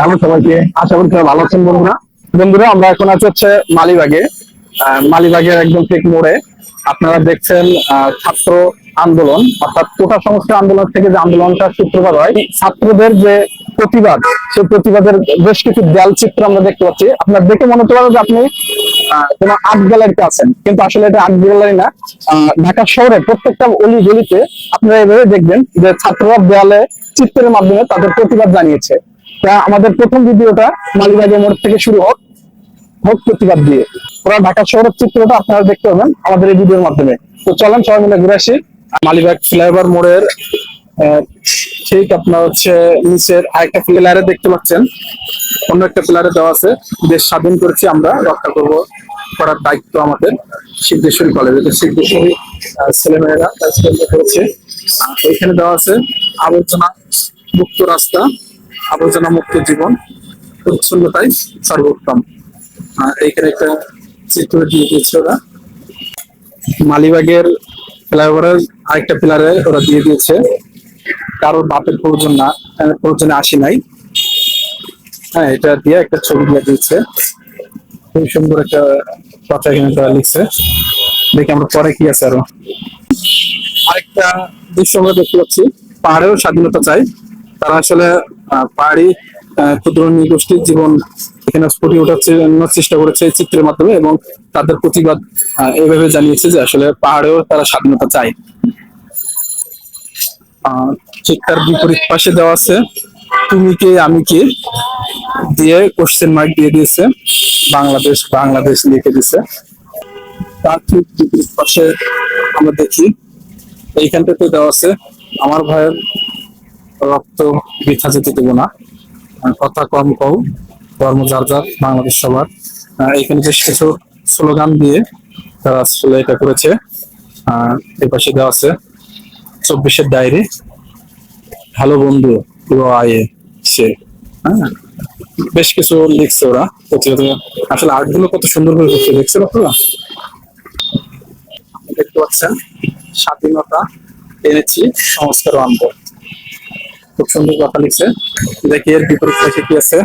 Hello সবাইকে, আশা করি সবাই ভালো আছেন বন্ধুরা। বন্ধুরা, আমরা এখন আছি হচ্ছে মালিবাগে। মালিবাগের একদম ঠিক মোড়ে। আপনারা দেখছেন ছাত্র আন্দোলন, অর্থাৎ কোটা সংস্কার আন্দোলন থেকে যে আন্দোলনটা সূত্রপাত হয় ছাত্রদের যে প্রতিবাদ, সেই প্রতিবাদের বেশ কিছু দেয়াল চিত্র আমরা দেখতে পাচ্ছি। আপনার দেখে মনে হতে পারে যে আপনি কোনো আর্ট গ্যালারিতে আছেন। কিন্তু আসলে এটা আর্ট গ্যালারি না। ঢাকা শহরে প্রত্যেকটা অলি গলিতে আপনারা এভাবে দেখবেন যে ছাত্ররা দেয়ালে চিত্রের মাধ্যমে তাদের প্রতিবাদ জানিয়েছে। তা আমাদের প্রথম ভিডিওটা মালিবাগের মোড় থেকে শুরু হোক হোক প্রতিবাদ দিয়ে। ওরা ঢাকা শহরের চিত্রটা আপনারা দেখতে পাবেন আমাদের এই ভিডিওর মাধ্যমে। তো চলেন, সবাই মিলে ঘুরে আসি। মালিবাগ ফ্লাইওভার মোড়ের ঠিক আপনার হচ্ছে নিচের আরেকটা পিলারে দেখতে পাচ্ছেন। অন্য একটা পিলারে দেওয়া আছে। দেশ স্বাধীন করেছি আমরা, রক্ষা করব করার দায়িত্ব আমাদের সিদ্ধেশ্বরী কলেজ সিদ্ধেশ্বরী ছেলেমেয়েরা করেছে। এখানে দেওয়া আছে আবর্জনা মুক্ত রাস্তা। আবর্জনা মুক্ত জীবন পরিচ্ছন্নতাই সর্বোত্তম। এইখানে একটা চিত্র দিয়ে দিয়েছে ওরা। মালিবাগের ফ্লাইওভারের আরেকটা পিলারে ওরা দিয়ে দিয়েছে। কারোর বাপের প্রয়োজন না প্রয়োজনে আসি নাই। হ্যাঁ এটা দিয়ে একটা ছবি দিয়ে দিয়েছে। খুব সুন্দর একটা কথা এখানে তারা লিখছে। দেখি আমরা পরে কি আছে আরও। আরেকটা দৃশ্য আমরা দেখতে পাচ্ছি। পাহাড়েও স্বাধীনতা চাই। তারা আসলে পাহাড়ি ক্ষুদ্র নৃগোষ্ঠীর জীবন এখানে ফুটিয়ে ওঠার চেষ্টা করেছে এই চিত্রের মাধ্যমে এবং তাদের প্রতিবাদ আহ, এইভাবে জানিয়েছে যে আসলে পাহাড়েও তারা স্বাধীনতা চায়। ঠিক তার বিপরীত পাশে দেওয়া আছে তুমি কে আমি কে? দিয়ে কোশ্চেন মার্ক দিয়ে দিয়েছে বাংলাদেশ বাংলাদেশ লিখে দিয়েছে। তার ঠিক বিপরীত পাশে আমরা দেখি এইখানটাতে দেওয়া আছে আমার ভাইয়ের রক্ত বৃথা যেতে দেবো না। কথা কম কও, ধর্ম যার যার, বাংলাদেশ সবার। এখানে বেশ কিছু স্লোগান দিয়ে তারা আসলে এটা করেছে। এই পাশে দেওয়া আছে, চব্বিশের ডায়েরি হ্যালো বন্ধু পুরো আয়ে সে। হ্যাঁ বেশ কিছু লিখছে ওরা। আসলে আর্টগুলো কত সুন্দর করে করছে দেখছেন আপনারা? দেখতে পাচ্ছেন, স্বাধীনতা এনেছি, সংস্কার আনব। খুব সুন্দর কথা লিখছে দেখি এর বিপরীত আছে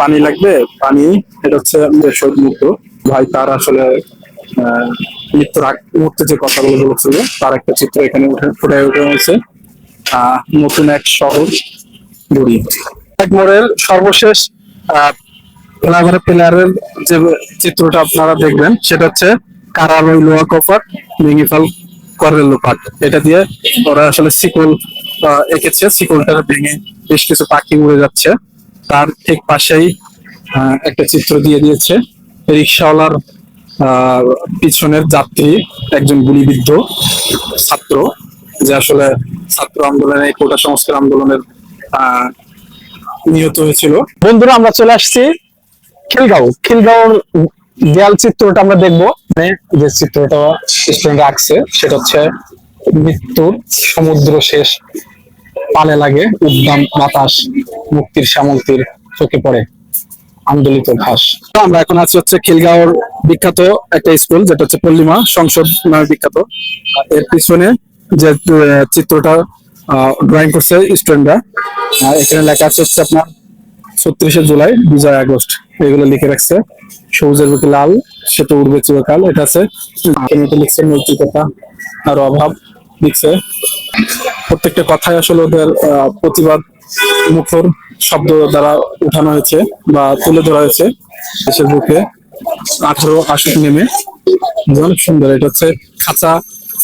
পানি লাগবে? পানি, এটা হচ্ছে শহীদ মুক্ত ভাই, তার আসলে মৃত্যুর মুহূর্তে যে কথাগুলো বলেছিল, তার একটা চিত্র এখানে ফুটে উঠে হয়েছে নতুন এক শহর গড়ি এক মোড়ের সর্বশেষ ফ্লাইওভার প্লেয়ারের যে চিত্রটা আপনারা দেখবেন, সেটা হচ্ছে কারারই লোয়া কফাট মিনিফাল করের লোপাট এটা দিয়ে ওরা আসলে সিকল এঁকেছে সিকলটা ভেঙে বেশ কিছু পাখি উড়ে যাচ্ছে। তার ঠিক পাশেই একটা চিত্র দিয়ে দিয়েছে। রিক্সাওয়ালার পিছনের যাত্রী একজন গুলিবিদ্ধ ছাত্র, যে আসলে ছাত্র আন্দোলনে, কোটা সংস্কার আন্দোলনের নিহত হয়েছিল। বন্ধুরা, আমরা চলে আসছি খিলগাঁও। খিলগাঁওর দেয়াল চিত্রটা আমরা দেখব। মানে যে চিত্রটা স্টুডেন্ট আঁকছে, সেটা হচ্ছে মৃত্যুর সমুদ্র শেষ পালে লাগে, উদ্দাম, বাতাস, মুক্তির শ্যামলতির চোখে পড়ে আন্দোলিত ঘাস। আমরা এখন আছি হচ্ছে খিলগাঁওর বিখ্যাত একটা স্কুল, যেটা হচ্ছে পল্লিমা সংসদ নামে বিখ্যাত। এর পিছনে যে চিত্রটা ড্রয়িং করছে স্টুডেন্টরা এখানে লেখা আছে হচ্ছে আপনার ছত্রিশে জুলাই, বিজয় আগস্ট। এগুলো লিখে রাখছে। সবুজের বুকে লাল সে তো উড়বে চিরকাল। এটা আছে লিখছে নৈতিকতা আর অভাব। লিখছে প্রত্যেকটা কথাই আসলে ওদের প্রতিবাদ মুখর শব্দ দ্বারা উঠানো হয়েছে বা তুলে ধরা হয়েছে দেশের বুকে। আঠারো আশুক নেমে। অনেক সুন্দর। এটা হচ্ছে খাঁচা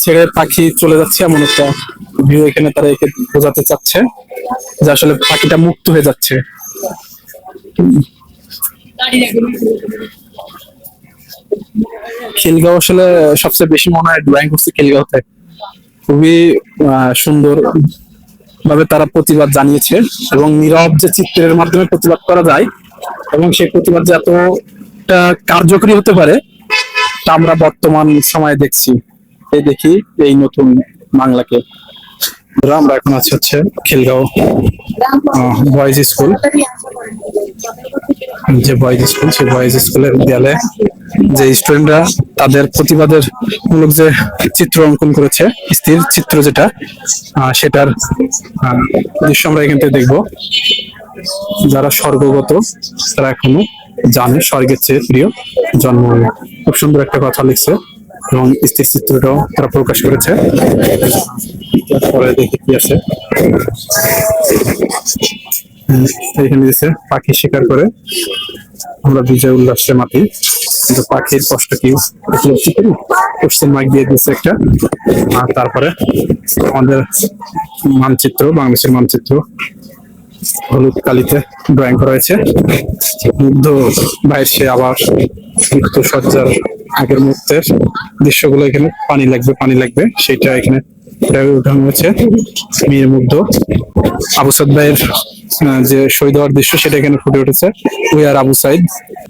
ছেড়ে পাখি চলে যাচ্ছে এমন একটা ভিউ এখানে তারা একে বোঝাতে চাচ্ছে যে আসলে পাখিটা মুক্ত হয়ে যাচ্ছে। খিলগাঁও আসলে সবচেয়ে বেশি মনে হয় ড্রয়িং করছে খিলগাঁওতে। খুবই সুন্দর ভাবে তারা প্রতিবাদ জানিয়েছে এবং নীরব যে চিত্রের মাধ্যমে প্রতিবাদ করা যায় এবং সেই প্রতিবাদ যে এতটা কার্যকরী হতে পারে, তা আমরা বর্তমান সময়ে দেখছি। এই দেখি এই নতুন বাংলাকে। আমরা এখন আছি হচ্ছে খিলগাঁও বয়েজ স্কুল যে বয়েজ স্কুল সেই বয়েজ স্কুলের দেয়ালে যে স্টুডেন্টরা তাদের প্রতিবাদের মূলক যে চিত্র অঙ্কন করেছে, স্থির চিত্র যেটা সেটার দৃশ্য আমরা এখান থেকে দেখব। যারা স্বর্গগত, তারা এখনও জানে, স্বর্গের চেয়ে প্রিয় জন্ম খুব সুন্দর একটা কথা লিখছে এবং স্থির চিত্রটাও তারা প্রকাশ করেছে। পরে দেখি কি আছে। এখানে দিচ্ছে পাখি শিকার করে। আমরা বিজয় উল্লাসে মাতি কিন্তু পাখির কষ্ট কি? উপলব্ধি করি? কোশ্চেন মার্ক দিয়ে দিচ্ছে একটা। আর তারপরে আমাদের মানচিত্র, বাংলাদেশের মানচিত্র, হলুদ কালিতে ড্রয়িং করা হয়েছে। মুগ্ধ বাইরে সে আবার মৃত্যু সজ্জার আগের মুহূর্তের দৃশ্যগুলো এখানে পানি লাগবে পানি লাগবে। সেটা এখানে উঠানো হয়েছে। মেয়ের মুগ্ধ। আবু সাদ ভাইয়ের যে শহীদ হওয়ার দৃশ্য সেটা এখানে ফুটে উঠেছে। উই আর আবু সাইদ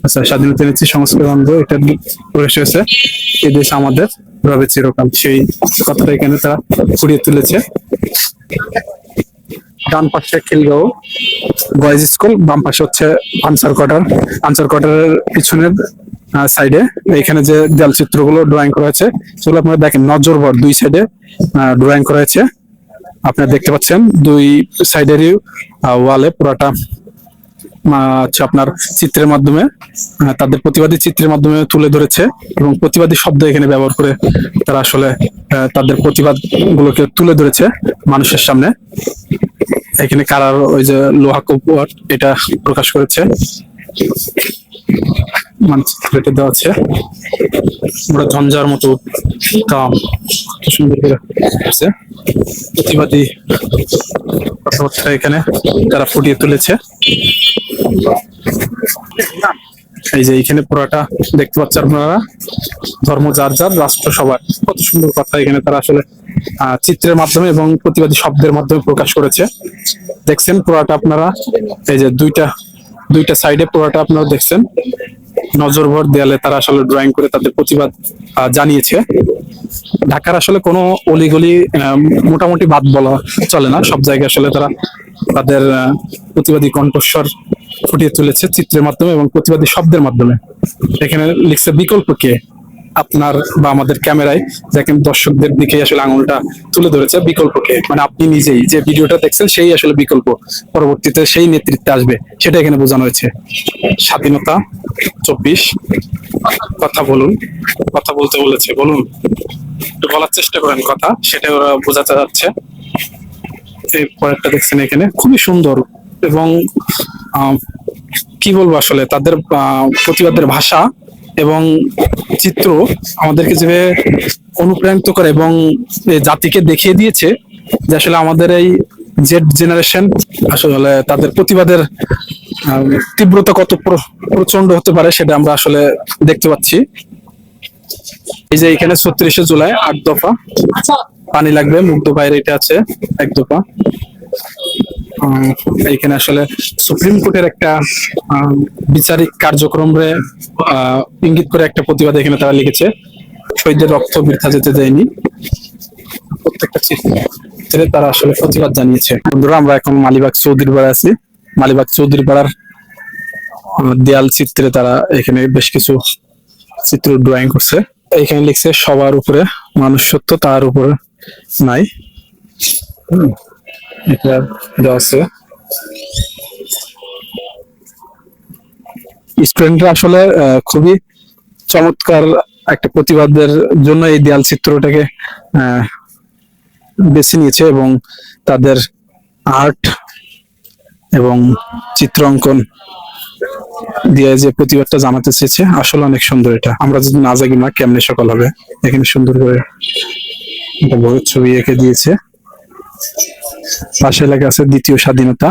আচ্ছা স্বাধীনতা নিচ্ছি সংস্কার আন্দোলন এটা প্রকাশ হয়েছে এই দেশ আমাদের, রবে চিরকাল। সেই কথাটা এখানে তারা ফুটিয়ে তুলেছে। ডান পাশে খিলগাঁও বয়েজ স্কুল, বাম পাশে হচ্ছে আনসার কোয়ার্টার। আনসার কোয়ার্টারের পিছনের সাইডে এখানে যে দেয়াল চিত্রগুলো ড্রয়িং করা হয়েছে, সেগুলো আপনারা দেখেন নজরবর দুই সাইডে ড্রয়িং করা হয়েছে। আপনারা দেখতে পাচ্ছেন, দুই সাইডেরই ওয়ালে পুরাটা হচ্ছে আপনার চিত্রের মাধ্যমে তাদের প্রতিবাদী চিত্রের মাধ্যমে তুলে ধরেছে এবং প্রতিবাদী শব্দ এখানে ব্যবহার করে তারা আসলে তাদের প্রতিবাদ গুলোকে তুলে ধরেছে মানুষের সামনে। এখানে কারার ওই যে লোহা কপুয়ার এটা প্রকাশ করেছে। মানচিত্র এটা দেওয়া আছে। আমরা ঝঞ্ঝার মতো প্রতিবাদী কথাবার্তা এখানে তারা ফুটিয়ে তুলেছে। এই যে এখানে পুরাটা দেখতে পাচ্ছেন আপনারা। ধর্ম যার যার, রাষ্ট্র সবার। কত সুন্দর কথা এখানে তারা আসলে চিত্রের মাধ্যমে এবং প্রতিবাদী শব্দের মাধ্যমে প্রকাশ করেছে। দেখছেন পুরাটা আপনারা, এই যে দুইটা দুইটা সাইডে পুরাটা আপনারা দেখছেন। নজরভর দেয়ালে তারা আসলে ড্রয়িং করে তাদের প্রতিবাদ জানিয়েছে। ঢাকার আসলে কোনো অলিগলি মোটামুটি বাদ বলা চলে না। সব জায়গায় আসলে তারা তাদের প্রতিবাদী কণ্ঠস্বর ফুটিয়ে তুলেছে চিত্রের মাধ্যমে এবং প্রতিবাদী শব্দের মাধ্যমে। এখানে লিখছে, বিকল্প কে? আপনার বা আমাদের ক্যামেরায় দেখেন দর্শকদের দিকে আসলে আঙুলটা তুলে ধরেছে বিকল্পকে। মানে আপনি নিজেই যে ভিডিওটা দেখছেন, সেই আসলে বিকল্প। পরবর্তীতে সেই নেতৃত্বে আসবে, সেটা এখানে বোঝানো হয়েছে। স্বাধীনতা চব্বিশ, কথা বলুন। কথা বলতে বলেছে, বলুন। একটু বলার চেষ্টা করেন কথা, সেটা ওরা বোঝাতে যাচ্ছে। এই পরেরটা দেখছেন এখানে, খুবই সুন্দর এবং কি বলব আসলে, তাদের প্রতিবাদের ভাষা এবং চিত্র আমাদেরকে যেভাবে অনুপ্রাণিত করে এবং জাতিকে দেখিয়ে দিয়েছে যে আসলে আমাদের এই জেড জেনারেশন আসলে তাদের প্রতিবাদের তীব্রতা কত প্র- প্রচণ্ড হতে পারে সেটা আমরা আসলে দেখতে পাচ্ছি। এই যে এখানে ছত্রিশে জুলাই আট দফা। পানি লাগবে মুগ্ধ বাইরে এটা আছে এক দফা। আহ, এইখানে আসলে সুপ্রিম কোর্টের একটা বিচারিক কার্যক্রম রে ইঙ্গিত করে একটা প্রতিবাদ এখানে তারা লিখেছে। শহীদদের রক্ত বৃথা যেতে দেয়নি। প্রত্যেকটা চিত্রে তারা আসলে প্রতিবাদ জানিয়েছে। বন্ধুরা আমরা এখন মালিবাগ চৌধুরী পাড়া আছি। মালিবাগ চৌধুরী পাড়ার দেয়াল চিত্রে তারা এখানে বেশ কিছু চিত্র ড্রয়িং করছে। এখানে লিখছে সবার উপরে মানুষ সত্য তার উপরে নাই। এটা দেওয়া আছে। স্টুডেন্টরা আসলে খুবই চমৎকার একটা প্রতিবাদের জন্য এই দেয়াল চিত্রটাকে বেছে নিয়েছে এবং তাদের আর্ট এবং চিত্র অঙ্কন দিয়ে যে প্রতিবাদটা জানাতে চেয়েছে, আসলে অনেক সুন্দর এটা। আমরা যদি না জাগি না কেমনে সকাল হবে? এখানে সুন্দর করে ছবি এঁকে দিয়েছে। পাশে লেখা আছে দ্বিতীয় স্বাধীনতা।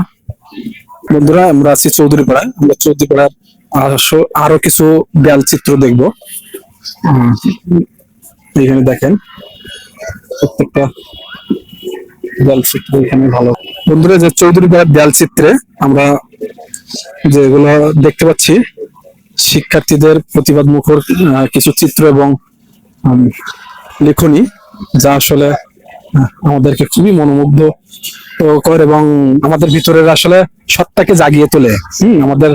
বন্ধুরা, আমরা আছি চৌধুরী পাড়ায় আমরা চৌধুরী পাড়ার আরো- কিছু দেয়াল চিত্র দেখব। এখানে দেখেন, প্রত্যেকটা দেয়াল চিত্র এখানে ভালো। বন্ধুরা, যে চৌধুরী পাড়ার দেয়াল চিত্রে আমরা যেগুলো দেখতে পাচ্ছি, শিক্ষার্থীদের প্রতিবাদ মুখর কিছু চিত্র এবং লেখনী, যা আসলে আমাদেরকে খুবই মনোমুগ্ধ করে এবং আমাদের ভিতরের আসলে সত্তাকে জাগিয়ে তোলে। হম, আমাদের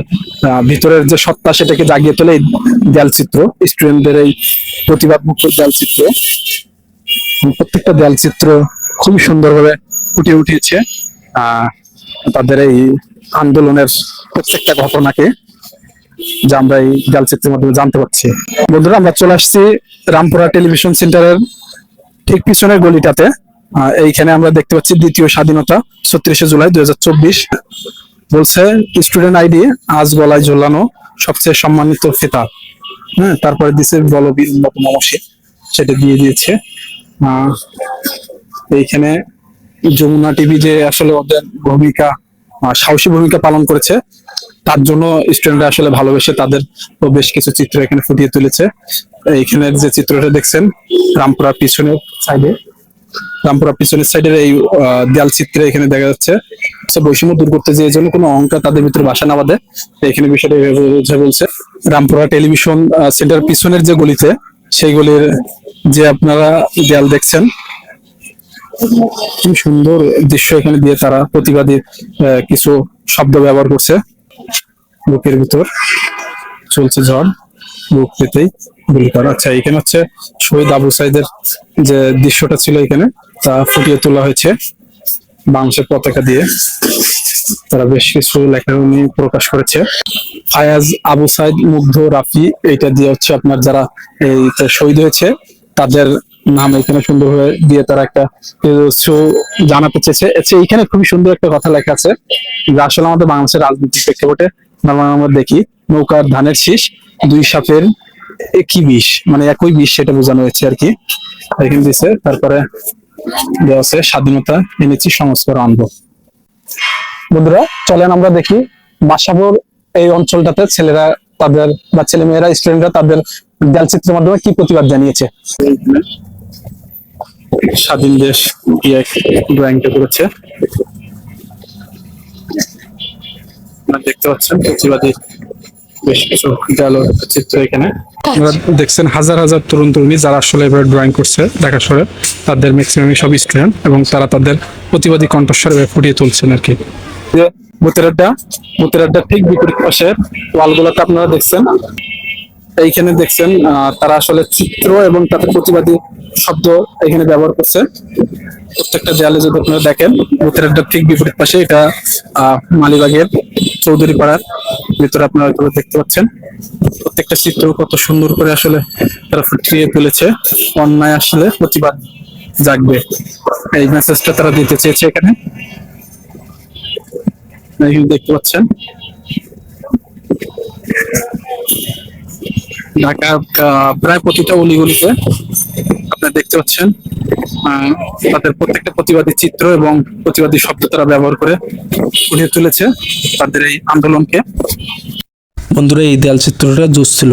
ভিতরের যে সত্তা সেটাকে জাগিয়ে তোলে এই দেয়াল চিত্র স্টুডেন্টদের এই প্রতিবাদ মুখর দেয়াল চিত্র প্রত্যেকটা দেয়াল চিত্র খুবই সুন্দরভাবে ফুটে উঠিয়েছে তাদের এই আন্দোলনের প্রত্যেকটা ঘটনাকে যা আমরা এই জালচিত্রের মাধ্যমে জানতে পারছি। বন্ধুরা, আমরা চলে আসছি রামপুরা টেলিভিশন সেন্টারের ঠিক পিছনের গলিটাতে। এইখানে আমরা দেখতে পাচ্ছি দ্বিতীয় স্বাধীনতা, ছত্রিশে জুলাই দুই হাজার চব্বিশ। বলছে স্টুডেন্ট আইডি আজ গলায় ঝোলানো সবচেয়ে সম্মানিত ফিতা হ্যাঁ তারপরে দিছে বলবীর মতো সেটা দিয়ে দিয়েছে। এইখানে যমুনা টিভি যে আসলে ওদের ভূমিকা সাহসী ভূমিকা পালন করেছে, তার জন্য স্টুডেন্টরা আসলে ভালোবেসে তাদের বেশ কিছু চিত্র এখানে ফুটিয়ে তুলেছে। এইখানে যে চিত্রটা দেখছেন রামপুরা পিছনের সাইডে রামপুরা পিছনের সাইডের এই দেয়াল চিত্রে এখানে দেখা যাচ্ছে। বৈষম্য দূর করতে যে জন্য কোনো অহংকার তাদের ভিতরে বাসা না বাঁধে। এখানে বিষয়টা বলছে। রামপুরা টেলিভিশন সেন্টার পিছনের যে গলিতে, সেই গলির যে আপনারা দেয়াল দেখছেন কি সুন্দর দৃশ্য এখানে দিয়ে তারা প্রতিবাদী কিছু শব্দ ব্যবহার করছে। বুকের ভিতর চলছে ঝড়, বুক পেতেই। করা আচ্ছা এখানে হচ্ছে শহীদ আবু সাইদের যে দৃশ্যটা ছিল এখানে, তা ফুটিয়ে তোলা হয়েছে বাংলাদেশের পতাকা দিয়ে। তারা বেশ কিছু লেখাগুলি প্রকাশ করেছে। ফায়াজ আবু সাইদ, মুগ্ধ, রাফি, এইটা দিয়ে হচ্ছে আপনার যারা এই শহীদ হয়েছে, তাদের নাম এখানে সুন্দরভাবে দিয়ে তারা একটা জানাতে চেয়েছে। আচ্ছা এইখানে খুবই সুন্দর একটা কথা লেখা আছে। যে আসলে আমাদের বাংলাদেশের রাজনীতির প্রেক্ষাপটে, আমরা দেখি, নৌকার ধানের শীষ, দুই সাপের একই বিষ? মানে একই বিষ সেটা বোঝানো হয়েছে আর কি। এখানে দিছে তারপরে দেওয়া আছে, স্বাধীনতা এনেছি, সংস্কার আনব। বন্ধুরা, চলেন আমরা দেখি বাসাবোর এই অঞ্চলটাতে ছেলেরা তাদের বা ছেলে মেয়েরা স্টুডেন্টরা তাদের দেয়ালচিত্রের মাধ্যমে কি প্রতিবাদ জানিয়েছে? স্বাধীন দেশ ড্রয়িংটা করেছে? দেখতে পাচ্ছেন, প্রতিবাদী বেশ কিছু দেয়াল চিত্র এখানে। আপনারা দেখছেন হাজার হাজার তরুণ তরুণী যারা আসলে এবার ড্রয়িং করছে ঢাকা শহরে তাদের ম্যাক্সিমামই সব স্টুডেন্ট এবং তারা তাদের প্রতিবাদী কণ্ঠস্বর এভাবে ফুটিয়ে তুলছেন আর কি। ভূতের আড্ডা ভূতের আড্ডা ঠিক বিপরীত পাশে ওয়ালগুলোতে আপনারা দেখছেন। এইখানে দেখছেন আহ, তারা আসলে চিত্র এবং তাদের প্রতিবাদী শব্দ এখানে ব্যবহার করছে। প্রত্যেকটা দেয়ালে যদি আপনারা দেখেন ভূতের আড্ডার ঠিক বিপরীত পাশে এটা আহ, মালিবাগের চৌধুরী পাড়ার ভিতরে আপনারা দেখতে পাচ্ছেন। প্রত্যেকটা চিত্র কত সুন্দর করে আসলে তারা ফুটিয়ে তুলেছে। অন্যায় আসলে প্রতিবাদ জাগবে। এই মেসেজটা তারা দিতে চেয়েছে এখানে। দেখতে পাচ্ছেন। আহ, প্রায় প্রতিটা অলিগলিতে আপনারা দেখতে পাচ্ছেন। তাদের প্রত্যেকটা প্রতিবাদী চিত্র এবং প্রতিবাদী শব্দ তারা ব্যবহার করে ফুটিয়ে তুলেছে তাদের এই আন্দোলনকে। বন্ধুরা এই দেয়াল চিত্রটা জোস ছিল।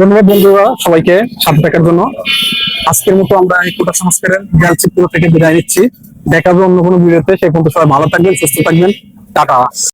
ধন্যবাদ বন্ধুরা সবাইকে সাথে থাকার জন্য। আজকের মতো আমরা এই কোটা সংস্কারের দেয়াল চিত্র থেকে বিদায় নিচ্ছি। দেখা হবে অন্য কোনো ভিডিওতে। সে পর্যন্ত সবাই ভালো থাকবেন সুস্থ থাকবেন। টাটা।